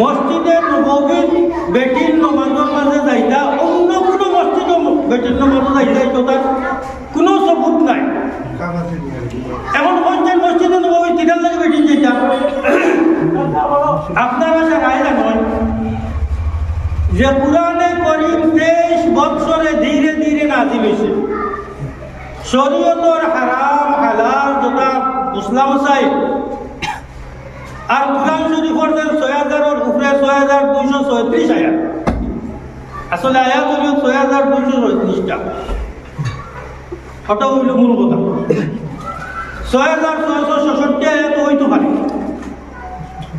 মসজিদে নবীর বেটির নমাজের মাঝে যাইতা অন্য কোনো মসজিদে বেটির নমাজে যাইতা এটা তার কোনো সবুত নাই। এখন পঞ্চায়েত মসজিদে নবী তিনার লাগে বেটির যাইতা। আপনারা সে রায় জানেন যে পুরাণে করিম তেইশ বৎসরে ধীরে ধীরে নাজিল হয়েছে শরীয়তর হারাম, হালাল, যথা ইসলাম সাহেব আর কোরআন শরীফর যে ছয় হাজারের উপরে ছয় হাজার আয়াত। আসলে আয়াত হইল ছয় হাজার দুইশো ছয়ত্রিশটা। মূল কথা। ছয় হাজার ছয়শো ছষট্টি আয়াত হইতে পারে।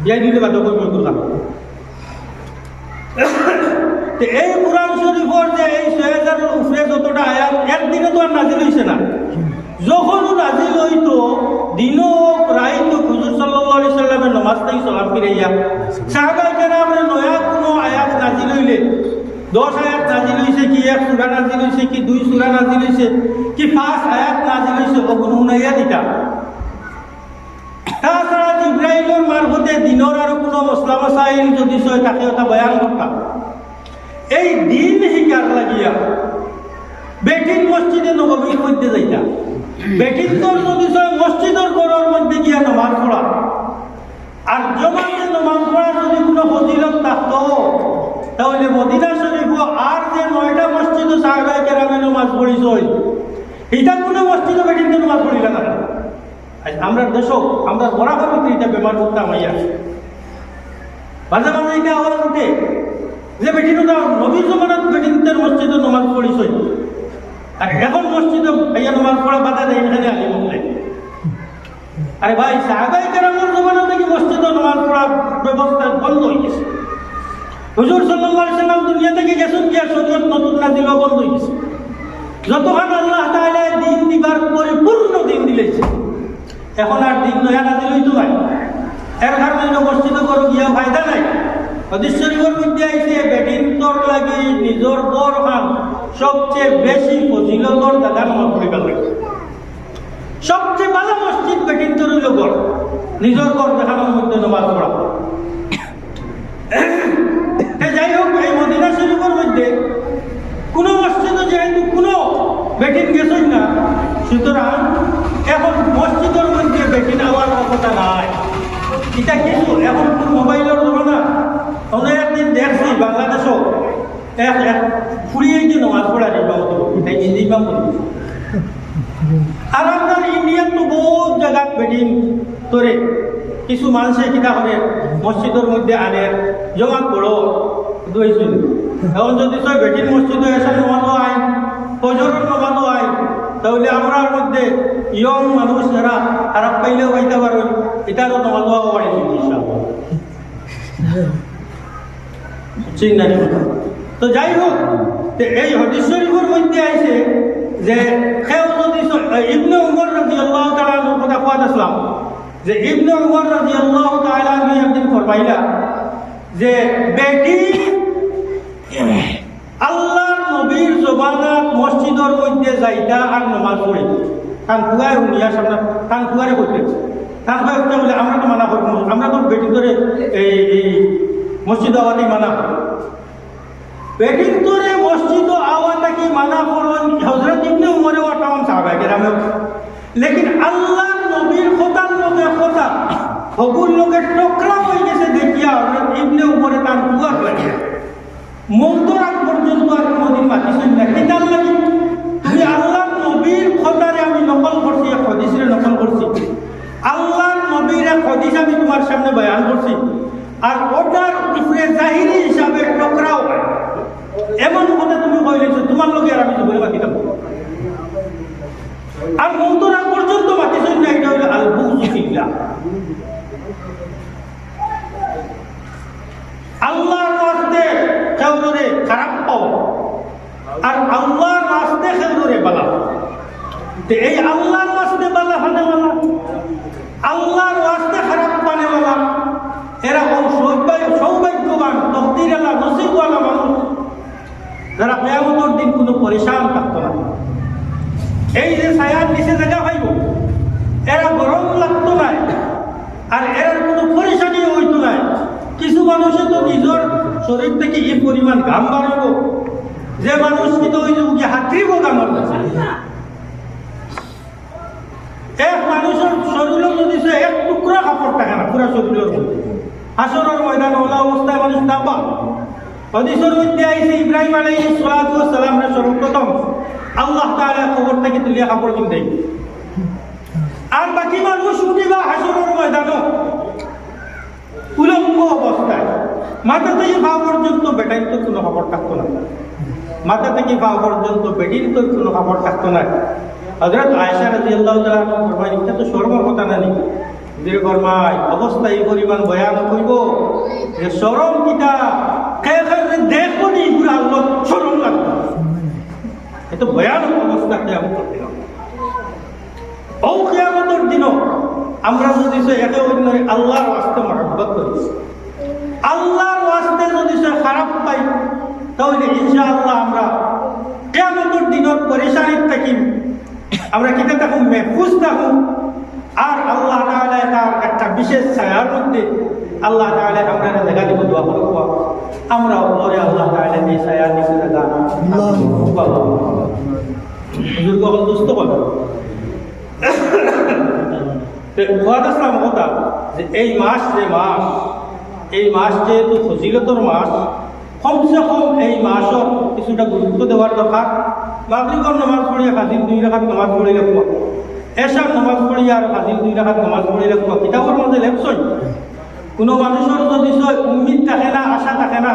ইয়াই দিলে বাধ্য এই কোরআন শরীফর যে এই ছয় হাজারের উপরে যতটা আয়াত একদিনে তো আর নাজিল হইছে না। যখন নাজিল হইতো, দিনও প্রায় তো হুজুর সাল্লাল্লাহু আলাইহি সাল্লামের নামাজ থেকে সালাম ফিরাইয়া। সাহাবায়ে কেরামের নয়া কোনো আয়াত নাজিল হইলে, দশ আয়াত নাজিল হইছে কি, এক সূরা নাজিল হইছে কি, দুই সূরা নাজিল হইছে কি, পাঁচ আয়াত নাজিল হইছে ওগুলো উনাইয়া দিতা। তাছাড়া জিব্রাইলের মারফতে দিনের আর কোনো মশলা মশাইল যদি সয় তাকে ওটা বয়ান করতাম এই দিন শিকার লাগিয়া বেটির মসজিদে নবমীর মধ্যে যাইতা। যদি সয় মসজিদের ঘরের মধ্যে গিয়া নমাজ পড়া আর জমাতে নমাজ পড়া যদি কোনো ফজিলত থাকতো, তাহলে মদিনা শরীফ আর যে নয়টা মসজিদ সাহেবাই কেরামে নমাজ পড়িস এটা কোনো মসজিদে বেটির তো নমাজ পড়িলা না। আমরা দেশ আমরা বরাবর এটা বেমার করতাম আইয়া মাঝে মাঝে এটা উঠে যে বেটিনো নবীর জমানাত বেটিনদের মসজিদে নমাজ পড়িস আর, এখন মসজিদে ভাইয়া নমাজ পড়া বাধা দেয়, এখানে আলি বললে আরে ভাই, সাহাবাই কেরামের জমানা থেকে মসজিদে নমাজ পড়ার ব্যবস্থা বন্ধ হয়ে গেছে। হুজুর সাল্লাহ সাল্লাম দুনিয়া থেকে গেছেন, গিয়া শরীয়ত নতুন না দিলেও বন্ধ হয়ে গেছে। যতক্ষণ আল্লাহ তাহলে দিন দিবার পরিপূর্ণ দিন দিলেছে, এখন আর দিন নয়া না দিলেই তো নাই এর কারণে মসজিদে করো গিয়া ফায়দা নাই। হদিস শরীফের মধ্যে আইছে, বেটিন তোর লাগি, নিজর বর খান সবচেয়ে বেশি ফজিলতর দাদা নামাজ পড়িবার লাগে সবচেয়ে ভালো মসজিদ বেটিন তোর হইল গড়। নিজর গড় দেখানোর মধ্যে নামাজ পড়া। যাই হোক, এই মদিনা শরীফের মধ্যে কোনো মসজিদে যেহেতু কোনো বেটিন গেছই না, সুতরাং এখন মসজিদের মধ্যে বেটিন হওয়ার কথা নাই। এটা কিন্তু এখন তো মোবাইলের জমানা অনেক একদিন দেখছি বাংলাদেশও। এক এক ফুরিয়ে যে নমাজ পড়া ইমাম এটাই নিজে ইমাম করি আর আপনার ইন্ডিয়ান তো বহুত জায়গা বেটিন তোরে কিছু মানুষে কিনা করে মসজিদের মধ্যে আনে জমা করো দুইছিল এখন যদি সব বেটিন মসজিদে এসে নমাজও আইন ফজরের নমাজও আইন তাহলে আমরার মধ্যে ইয়ং মানুষ যারা খারাপ পাইলেও পাইতে পারবেন এটারও নমাজও পারে চিন্তা নেই তো যাই হোক এই হদিস শরীফের মধ্যে আইছে যে সেও যদি ইবনে উমর রাজি আল্লাহ তালার কথা কোয়াদ আসলাম। যে ইবনে উমর রাজি আল্লাহ তালা একদিন ফরমাইলা যে, বেটি আল্লাহ নবীর জবানাত মসজিদের মধ্যে যাইতা আর নমাজ পড়ে। কান খুয়ায় উনিয়া সামনে কান খুয়ারে করতে কান খুয়ায় বলে, আমরা তো মানা করব আমরা তো বেটি করে এই মসজিদ আওয়াতেই মানা করি করে মসজিদ আওয়াতা কি মানা করুন হজরত ইবনে উমরে ওয়া তামাম সাহাবা কেরামে লেকিন আল্লাহ নবীর খোদার লগে খোদা হকুর লোকে টকরা হয়ে গেছে দেখিয়া হজরত ইবনে উমরে তার দুয়ার লাগে। মৌতর আগ পর্যন্ত আর কোনোদিন মাতিছেন না। কিতার লাগি? তুমি আল্লাহ নবীর খোদারে আমি নকল করছি হদিসরে নকল করছি। আল্লাহর নবীর এক হদিস আমি তোমার সামনে বয়ান করছি। আর ওটার উপরে জাহিরি হিসাবে টকরাও এমন কথা তুমি কইলেছো তোমার লোকে আর আমি বলে বাকি থাকব আর মৌতর পর্যন্ত মাতিছেন না এটা হলো আল বুজু ফিল্লাহ আল্লাহর রাস্তে কেউরে খারাপ পাও, আর আল্লাহর রাস্তে বালা। তো এই আল্লাহর রাস্তে বালা হানে বালা, আল্লাহর রাস্তে খারাপ পানে বালা। এরা বহু সৌভাগ্য সৌভাগ্যবান, তকদির আলা নসিবওয়ালা মানুষ যারা কেয়ামতের দিন কোনো পরিশান থাকতো না। এই যে ছায়ার নিচে জায়গা পাইব এরা গরম লাগতো না আর এর কোনো পরিশানি হইতো না কিছু মানুষে তো নিজের শরীর থেকে এই পরিমাণ ঘাম বাড়াইব, যে মানুষ কিন্তু ওই যে হাতিব কামড় আছে এক মানুষের শরীর যদি সে এক টুকরা কাপড় থাকে না, পুরা শরীরের মধ্যে। হাসরের ময়দান ওলা অবস্থায় মানুষ নাপা হদিসের মধ্যে আইসে ইব্রাহিম আলাইহিস সালাতু সালামের সর্বপ্রথম আল্লাহ তাআলা কবর থেকে তুলিয়া কাপড় আর বাকি মানুষ উঠিবা হাসরের উলঙ্গ অবস্থায়। মাথা থেকে পা পর্যন্ত বেটাইন তো কোনো খবর থাকতো না। মাথা থেকে পা পর্যন্ত বেটির তো কোনো খবর থাকতো না। হজরত আয়সা এটা তো কথা না নাকি যে ফরমাই অবস্থা এই পরিমাণ বয়ান কইব যে শরম এত ভয়ানক অবস্থা কেমন করতে ও কেয়ামতের দিনও আমরা যদি সে একে অন্যের আল্লাহর ওয়াস্তে মহব্বত করি, আল্লাহর ওয়াস্তে যদি সে খারাপ পাই, তাহলে ইনশাআল্লাহ আমরা কেয়ামতের দিনের পরেশানির থাকি আমরা কিতে থাকুন মেহফুজ থাকুন আর আল্লাহ তাআলা তার একটা বিশেষ ছায়ার মধ্যে আল্লাহ তাআলা আমরা দেখা দিব দোয়া করব। আমরা পরে আল্লাহ তাআলা এই ছায়ার নিচে দেখা হুজুর কখন দুস্থ করবে খোয়াদ আসলাম কথা, যে এই মাস যে মাস, এই মাস যেহেতু ফজিলতর মাস, কমসে কম এই মাসত কিছুটা গুরুত্ব দেওয়ার দরকার। মাগরিবর নামাজ পড়িয়া কাজির দুই রাখাত নামাজ পড়ি রাখব। এসার নামাজ পড়িয়া আর কাজির দুই রাখাত নামাজ পড়ি রাখব। কিতাবের মধ্যে লেখছই কোনো মানুষের যদি উম্মিদ থাকে না, আশা থাকে না,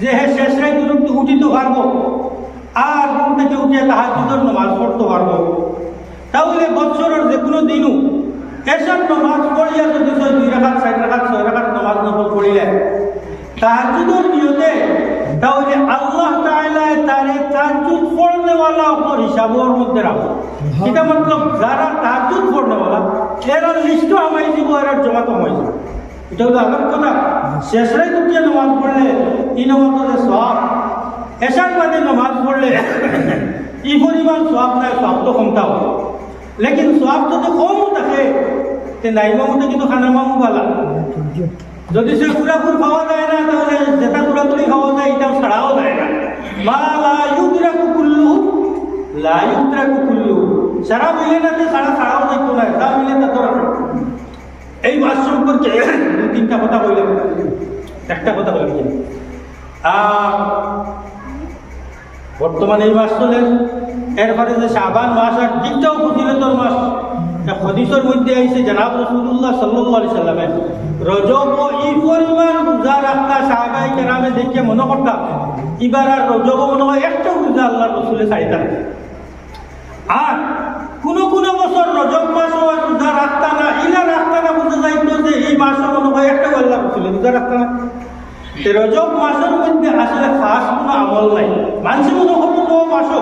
যে হে শেষ রাই দূরত্ব উঠিতে পারব আর ঘুম থেকে উঠে তাহাজুদের নামাজ পড়তে পারব। তাহলে বছরের যে কোনো দিনও এসব নামাজ পড়িয়া যদি সে দুই রাখাত চার রাখাত ছয় রাখাত নামাজ নফল পড়িলে তাহাজুদের নিয়তে তাহলে আল্লাহ তাআলা তারে তাহাজুদ পড়নেওয়ালা ওপর হিসাবের মধ্যে রাখো। এটা মতলব যারা তাহাজুদ পড়নেওয়ালা এরা লিস্ট আমাই দিব এরা জমা তো হয়ে যাবে এটা হলো আমার কথা। শেষরে দুটিয়া নামাজ পড়লে এই নামাজে সব এসার বাদে নামাজ পড়লে ই পরিমাণ সব নাই সব তো কমতা হবে লেকিন সব যদি কম থাকে, তে নাইবা মতো কিন্তু খানা মামু বালা। যদি সে পুরাপুর খাওয়া যায় না, তাহলে যেটা পুরাপুরি খাওয়া যায়, এটাও ছাড়াও যায় না। মা লা ইউদ্রাকু কুল্লু, লা ইউদ্রাকু কুল্লু। সারা মিলে না যে সারা ছাড়াও যাইতো না তা মিলে তা তো এই মাস সম্পর্কে দুই তিনটা কথা বললাম একটা কথা বললাম বর্তমানে এই মাস চলে। এরপরে যে শাবান মাস আর দিকটাও ফজিলতর মাস হদিসের মধ্যে আইসে জানাব রসুল্লাহ সাল্লাহ আলি সাল্লামে, রজব ও ই পরিমাণ রোজা রাখতা সাহাবাই কেরামে দেখে মনে করতাম, এবার আর রজব মনে হয় একটা রোজা আল্লাহ রসুলে চাইতাম আর কোন কোন বছর রজব মাস রোজা রাখতা না, ইলা রাখতা না বুঝতে যাইতো যে এই মাসও মনে হয় একটা আল্লাহ রসুলে রোজা রাখতা না। রজব মাসের মধ্যে আসলে খাস কোনো আমল নাই। মানুষের মতো হলো মাসও।